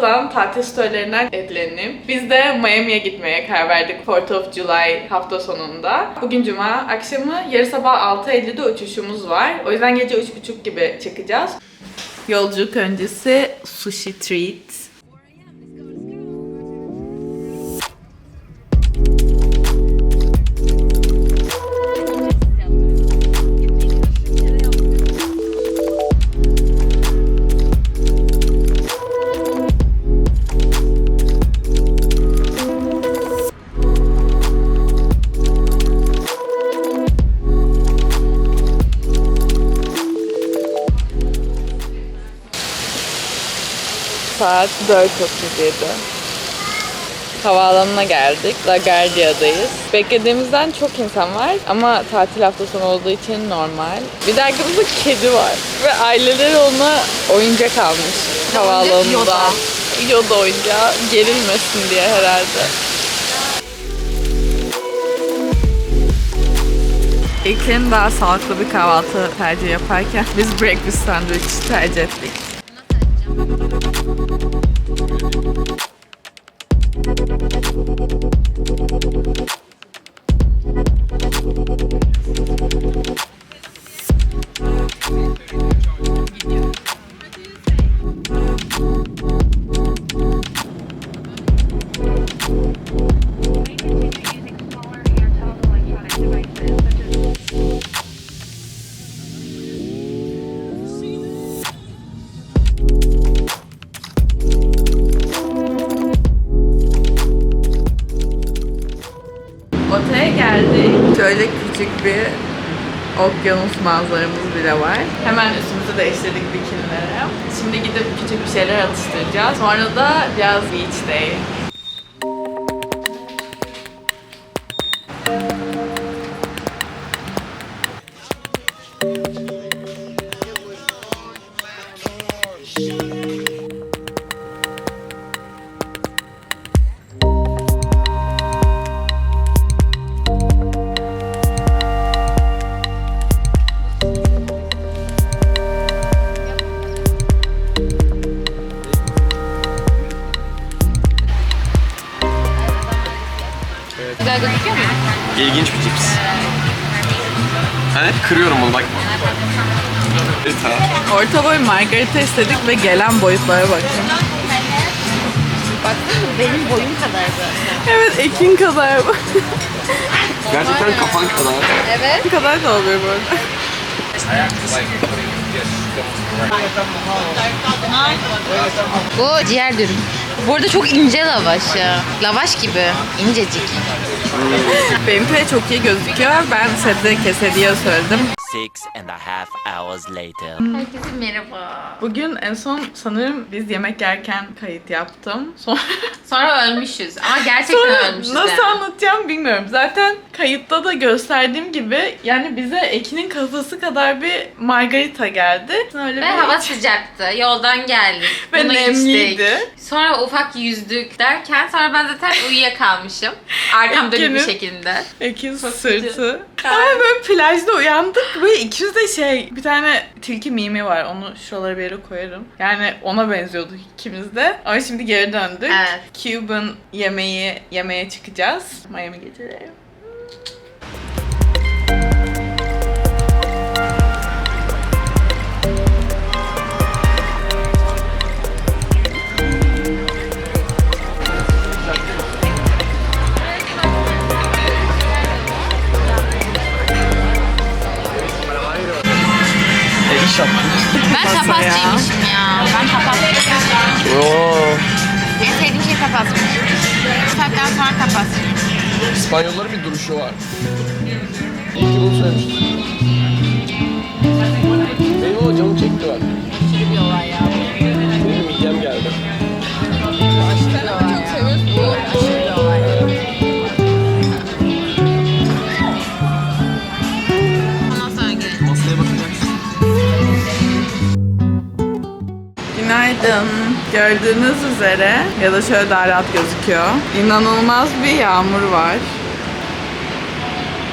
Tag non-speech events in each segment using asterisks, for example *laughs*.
atılan tatil storylerinden etkilenip biz de Miami'ye gitmeye karar verdik 4th of July hafta sonunda. Bugün cuma akşamı yarı sabah 6.50'de uçuşumuz var. O yüzden gece 3.30 gibi çıkacağız. Yolculuk öncesi sushi treat. Saat 4.37. Havaalanına geldik. LaGuardia'dayız. Beklediğimizden çok insan var ama tatil hafta sonu olduğu için normal. Bir de arkamızda kedi var. Ve aileleri ona oyuncak almış havaalanında. Yoda. Yoda oyuncağı gerilmesin diye herhalde. İlkin daha sağlıklı bir kahvaltı tercih yaparken biz breakfast sandwich tercih ettik. Okyanus manzaramız bile var. Hemen üstümüzü değiştirdik bikinilere. Şimdi gidip küçük bir şeyler atıştıracağız. Sonra da biraz beach day. Tane. Orta boy margarita istedik ve gelen boyutlara bakın. Baksana benim boyum kadar zaten. Evet Ekin kadar bu. Gerçekten kafan kadar. Evet. Ne kadar da oluyor bu arada. Bu ciğer dürüm. Bu arada çok ince lavaş ya. Lavaş gibi. İncecik. Benimki de çok iyi gözüküyor. Ben sebze kesediye söyledim. Six and a half hours later. Herkese merhaba. Bugün en son sanırım biz yemek yerken kayıt yaptım. Sonra, *laughs* Sonra ölmüşüz. Ama gerçekten sonra ölmüşüz nasıl yani. anlatacağım bilmiyorum. Zaten kayıtta da gösterdiğim gibi yani bize Ekin'in kafası kadar bir margarita geldi. Öyle Ve bir hava *laughs* sıcaktı. Yoldan geldik. Ve Bunu nemliydi. içtik. Sonra ufak yüzdük derken sonra ben zaten uyuyakalmışım. Arkam dönük bir Ekin'in- şekilde. Ekin sırtı. Ama böyle plajda uyandık. Böyle ikimiz de şey bir tane tilki mimi var. Onu şuralara bir yere koyarım. Yani ona benziyorduk ikimiz de. Ama şimdi geri döndük. Evet. Cuban yemeği yemeye çıkacağız. Miami geceleri. Ben tapasçıymışım ya. Ben tapasçıyım. Oo. En sevdiğim şey tapasmış. Saatten sonra tapas. İspanyolların bir duruşu var. İyi ki bunu söylemiştim. Benim o canım çekti var. Günaydın. Gördüğünüz üzere ya da şöyle daha rahat gözüküyor. İnanılmaz bir yağmur var.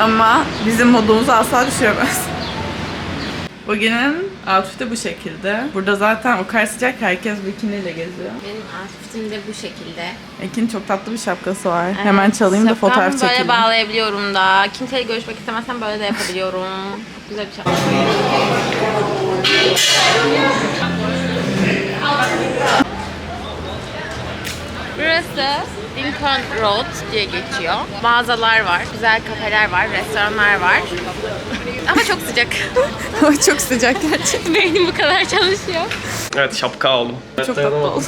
Ama bizim modumuzu asla düşüremez. *laughs* Bugünün Outfit de bu şekilde. Burada zaten o kadar sıcak herkes bikiniyle geziyor. Benim outfitim de bu şekilde. Ekin çok tatlı bir şapkası var. Hemen çalayım da Şapkamı fotoğraf böyle çekelim. bağlayabiliyorum da. Kimseyle görüşmek istemezsem böyle de yapabiliyorum. Çok güzel bir şapka. Burası Lincoln Road diye geçiyor. Mağazalar var, güzel kafeler var, restoranlar var. Ama çok sıcak. *laughs* çok sıcak gerçekten. Beynim bu kadar çalışıyor. Evet şapka aldım. Çok tatlı oldu.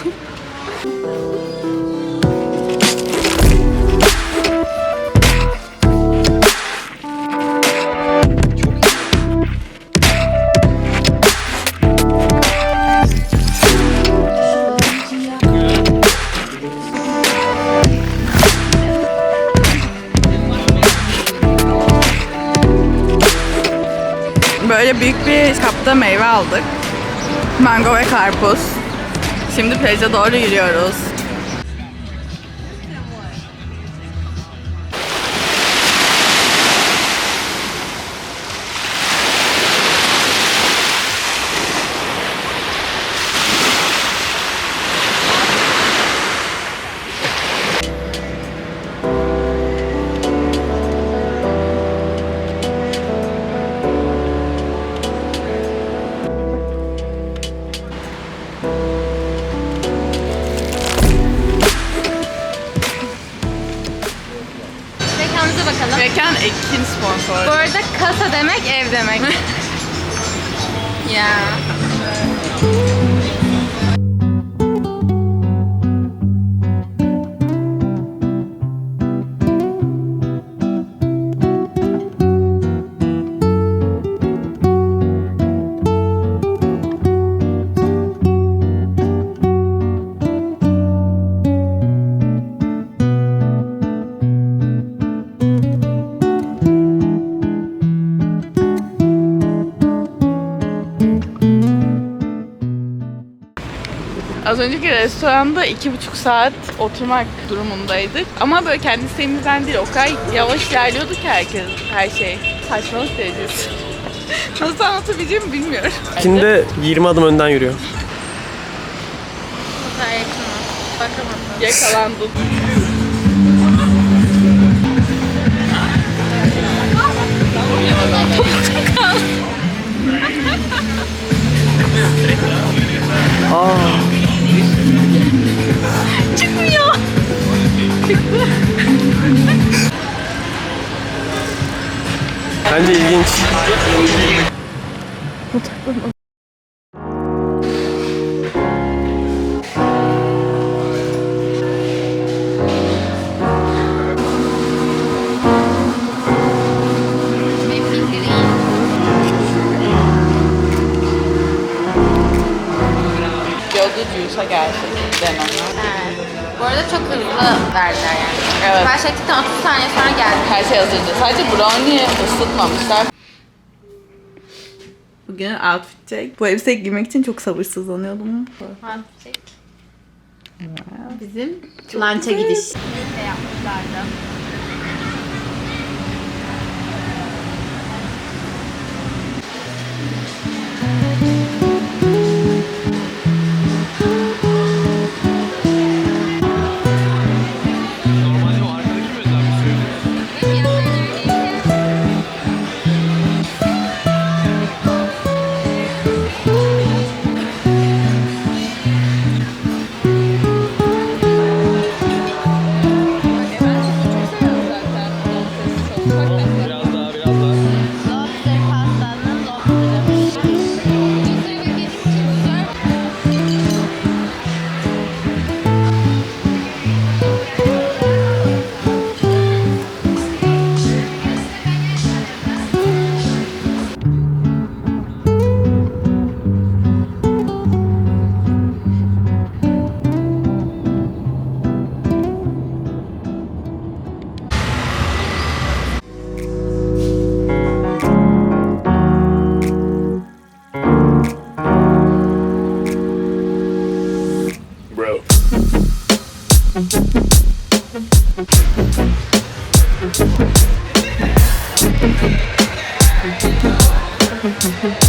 Böyle büyük bir kapta meyve aldık. Mango ve karpuz. Şimdi plaja doğru yürüyoruz. Bakalım. Mekan Ekin sponsor. Bu arada kasa demek ev demek. *laughs* ya. Az önceki restoranda iki buçuk saat oturmak durumundaydık. Ama böyle kendi isteğimizden değil. O kadar yavaş ilerliyordu ki herkes, her şey. Saçmalık derecesi. *laughs* Nasıl anlatabileceğimi bilmiyorum. İkinde 20 adım önden yürüyor. Bu Yolda Juice'a geldik denemem. Evet. Bu arada çok hızlı verdiler yani. Evet. Ben şey ettikten 30 saniye sonra geldi. Her şey hazırdı. Sadece brownie ısıtmamışlar. Bugün outfit check. Bu elbiseyi giymek için çok sabırsızlanıyordum. Bizim lunch'a gidiş. Beanwood Mm-hmm. *laughs*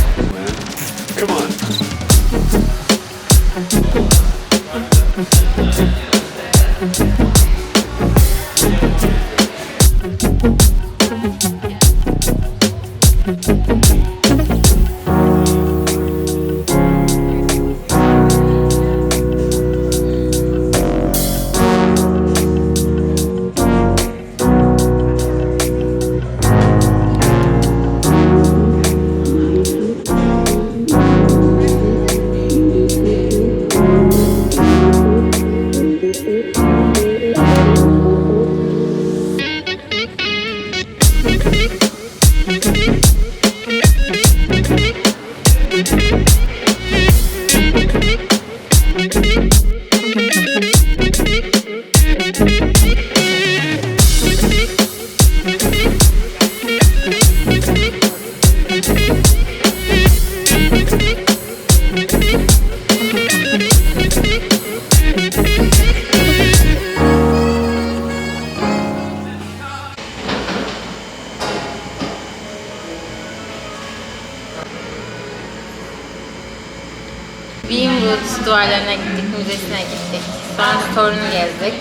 Store'unu gezdik.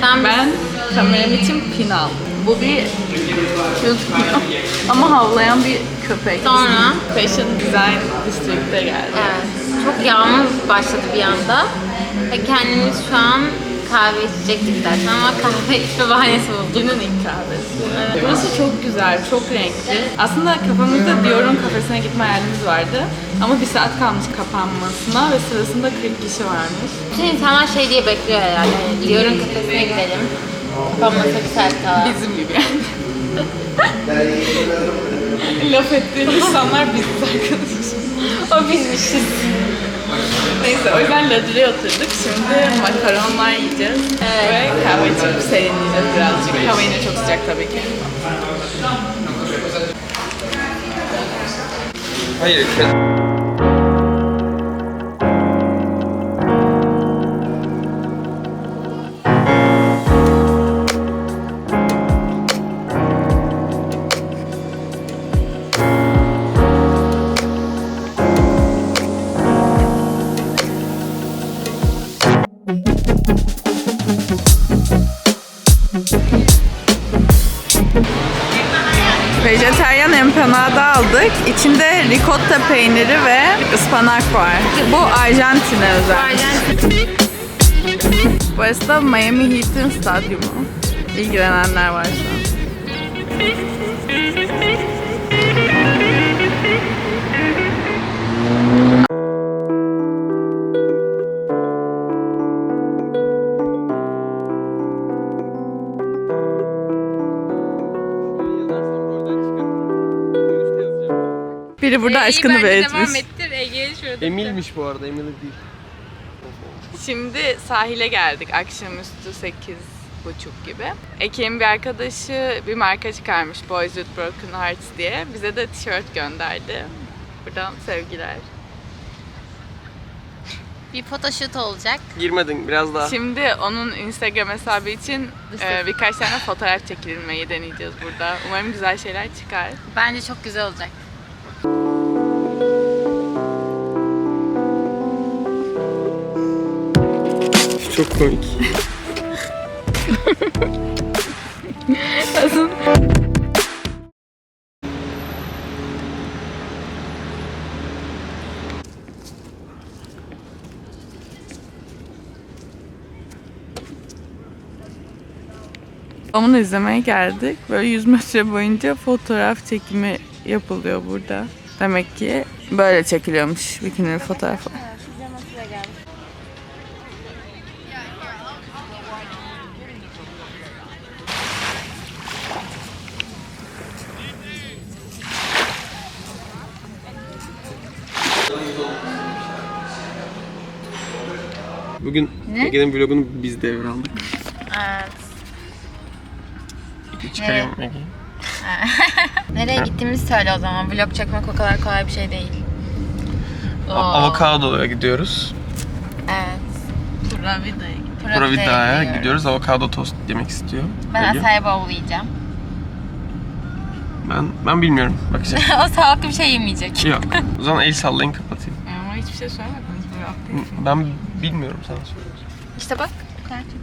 Tam Ben kameram için pin aldım. Bu bir gözükmüyor ama havlayan bir köpek. Sonra Fashion Design District'e geldi. evet, çok yağmur başladı bir anda. Ve kendimiz şu an kahve içecektik zaten ama kahve içme bahanesi bulduk. Günün ilk kahvesi. Burası çok güzel, çok renkli. Aslında kafamızda Dior'un kafesine gitme hayalimiz vardı. Ama bir saat kalmış kapanmasına ve sırasında 40 kişi varmış. Bütün insanlar şey diye bekliyor herhalde. Yani Dior'un kafesine gidelim. Kapanmasa bir saat kala. Bizim gibi yani. *laughs* Laf ettiğim insanlar biziz arkadaşlar. O bizmişiz. Neyse o yüzden ladüre oturduk. Şimdi makaronlar yiyeceğiz. Evet. Ve kahve içip serinleyeceğiz birazcık. Hava yine çok sıcak tabii ki. Hayır. Empanada aldık. İçinde ricotta peyniri ve ıspanak var. Bu Arjantin'e özel. Arjantin. Burası da Miami Heat'in stadyumu. İlgilenenler var şu an. Biri burada aşkını belirtmiş. ettir Ege şurada. Emil'miş bu arada, Emil değil. Şimdi sahile geldik akşamüstü 8 buçuk gibi. Ekim bir arkadaşı bir marka çıkarmış Boys with Broken Hearts diye. Bize de tişört gönderdi. Buradan sevgiler. Bir photoshoot olacak. Girmedin biraz daha. Şimdi onun Instagram hesabı için e, birkaç tane fotoğraf çekilmeyi deneyeceğiz burada. Umarım güzel şeyler çıkar. Bence çok güzel olacak. Çok komik. Onu izlemeye geldik. Böyle 100 metre boyunca fotoğraf çekimi yapılıyor burada. Demek ki böyle çekiliyormuş bikini fotoğrafı. Bugün Ege'nin vlogunu biz devraldık. Evet. Çıkarıyorum Ege. Nereye *laughs* gittiğimizi söyle o zaman. Vlog çekmek o kadar kolay bir şey değil. Oo. Avokado'ya gidiyoruz. Evet. Provida'ya Provida'ya gidiyoruz. Avokado tost yemek istiyor. Ben Ege. acai bowl yiyeceğim. Ben, ben bilmiyorum. *laughs* Bakacağım. o sağlıklı bir şey yemeyecek. Yok. O zaman el sallayın kapatayım. Ama hiçbir şey yaptığınız. Ben bilmiyorum sana söylüyorum. İşte bak.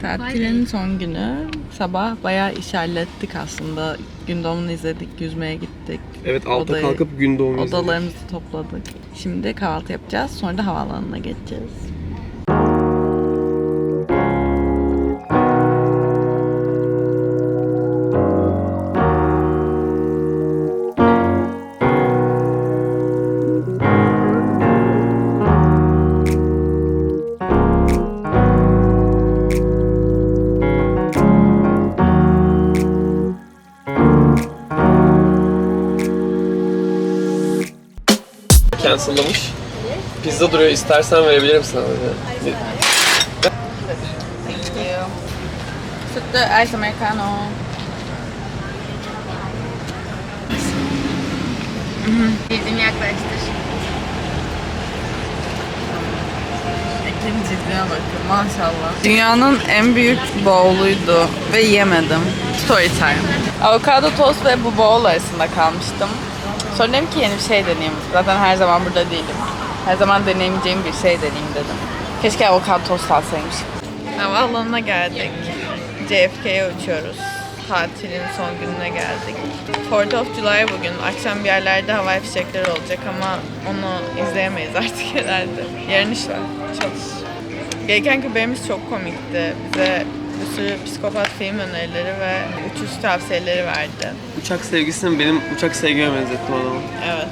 Tatilin son günü. Sabah bayağı iş hallettik aslında. Gün doğumunu izledik, yüzmeye gittik. Evet altta Odayı- kalkıp gün doğumu izledik. Odalarımızı topladık. Şimdi kahvaltı yapacağız. Sonra da havaalanına geçeceğiz. Duruyor. İstersen verebilirim sana. Sütlü ice americano. Bildiğini yaklaştır. Ekin ciddiye bakın maşallah. Dünyanın en büyük bowl'uydu ve yemedim. Story time. Avokado tost ve bu bowl arasında kalmıştım. Sonra dedim ki yeni bir şey deneyeyim. Zaten her zaman burada değilim. Her zaman deneyemeyeceğim bir şey deneyeyim dedim. Keşke avokado tost alsaymışım. Havaalanına geldik. JFK'ye uçuyoruz. Tatilin son gününe geldik. 4th of July bugün. Akşam bir yerlerde havai fişekleri olacak ama onu izleyemeyiz *laughs* artık herhalde. Yarın iş var. Çalış. Gelirken köpeğimiz çok komikti. Bize bir sürü psikopat film önerileri ve uçuş tavsiyeleri verdi. Uçak sevgisini benim uçak sevgime benzettim adamı. Evet.